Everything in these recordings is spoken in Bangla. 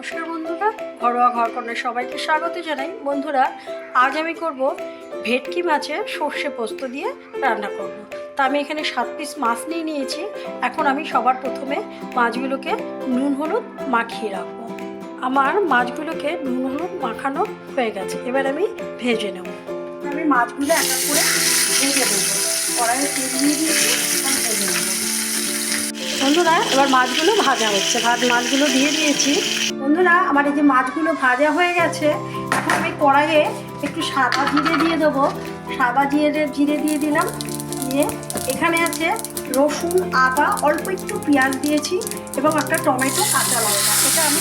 নমস্কার বন্ধুরা। ঘরোয়া ঘর ঘরকন্যার সবাইকে স্বাগত জানাই। বন্ধুরা, আজ আমি করব ভেটকি মাছের সর্ষে পোস্ত দিয়ে রান্না করব। তা আমি এখানে সাত পিস মাছ নিয়ে নিয়েছি। এখন আমি সবার প্রথমে মাছগুলোকে নুন হলুদ মাখিয়ে রাখব। আমার মাছগুলোকে নুন হলুদ মাখানো হয়ে গেছে। এবার আমি ভেজে নেব। আমি মাছগুলো এক করে ভেজে দিয়ে ভেজে নেব। বন্ধুরা, এবার মাছগুলো ভাজা হচ্ছে। ভাত মাছগুলো দিয়ে দিয়েছি। বন্ধুরা, আমার এই যে মাছগুলো ভাজা হয়ে গেছে, এখন আমি কড়াইয়ে একটু সাদা জিরে দিয়ে দেবো। সাদা জিরে জিরে দিয়ে দিলাম, দিয়ে এখানে আছে রসুন, আদা, অল্প একটু পেঁয়াজ দিয়েছি এবং একটা টমেটো, কাঁচা লঙ্কা। এটা আমি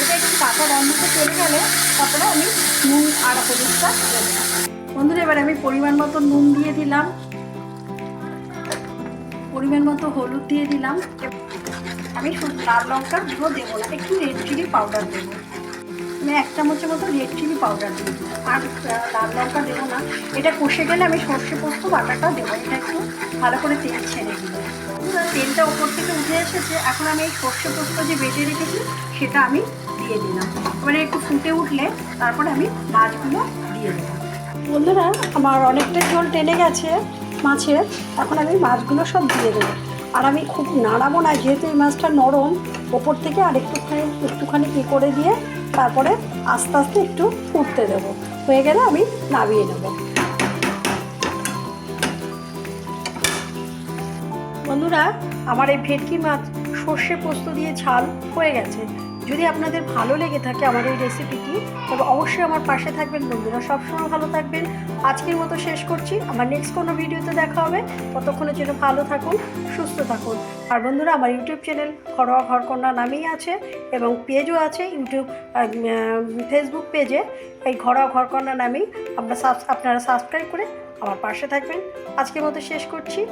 এটা একটু কাঁচা গন্ধটা চলে গেলে তারপরে আমি নুন আর হলুদটা বন্ধুরা, এবার আমি পরিমাণ মতো নুন দিয়ে দিলাম। পরিমাণ মতো হলুদ দিয়ে দিলাম। আমি লাল লঙ্কার গুঁড়ো দেবো না, একটু রেড চিলি পাউডার দেবো। আমি এক চামচের মতো রেড চিলি পাউডার দেবো। আর লাল লঙ্কা দেবো না। এটা কষে গেলে আমি সর্ষে পোস্ত বাটাটা দেবো। এটা একটু ভালো করে তেল ছেড়ে দিব তেলটা ওপর থেকে উঠে এসেছে। এখন আমি এই সর্ষে পোস্ত যে বেটে রেখেছি, সেটা আমি দিয়ে দিলাম। এবারে একটু ফুটে উঠলে তারপরে আমি মাছগুলো দিয়ে দেবো বন্ধুরা, আমার অনেকটা জল টেনে গেছে। মাছের, এখন আমি মাছগুলো সব দিয়ে দেবো। আর আমি খুব নাড়াবো না, যেহেতু এই মাছটা নরম, ওপর থেকে আর একটুখানি একটুখানি কি করে দিয়ে তারপরে আস্তে আস্তে একটু ফুটতে দেবো। হয়ে গেলে আমি নামিয়ে নেব। বন্ধুরা, আমার এই ভেটকি মাছ সর্ষে পোস্ত দিয়ে ঝাল হয়ে গেছে। যদি আপনাদের ভালো লেগে থাকে আমার এই রেসিপিটি তবে অবশ্যই আমার পাশে থাকবেন। বন্ধুরা সবসময় ভালো থাকবেন। আজকের মতো শেষ করছি। আমার নেক্সট কোনো ভিডিওতে দেখা হবে। ততক্ষণের জন্য ভালো থাকুন, সুস্থ থাকুন। আর বন্ধুরা, আমার ইউটিউব চ্যানেল ঘরোয়া ঘরকন্যা নামেই আছে এবং পেজও আছে ইউটিউব ফেসবুক পেজে এই ঘরোয়া ঘরকন্যা নামেই সাবস- আপনারা সাবস্ক্রাইব করে আমার পাশে থাকবেন। আজকের মতো শেষ করছি।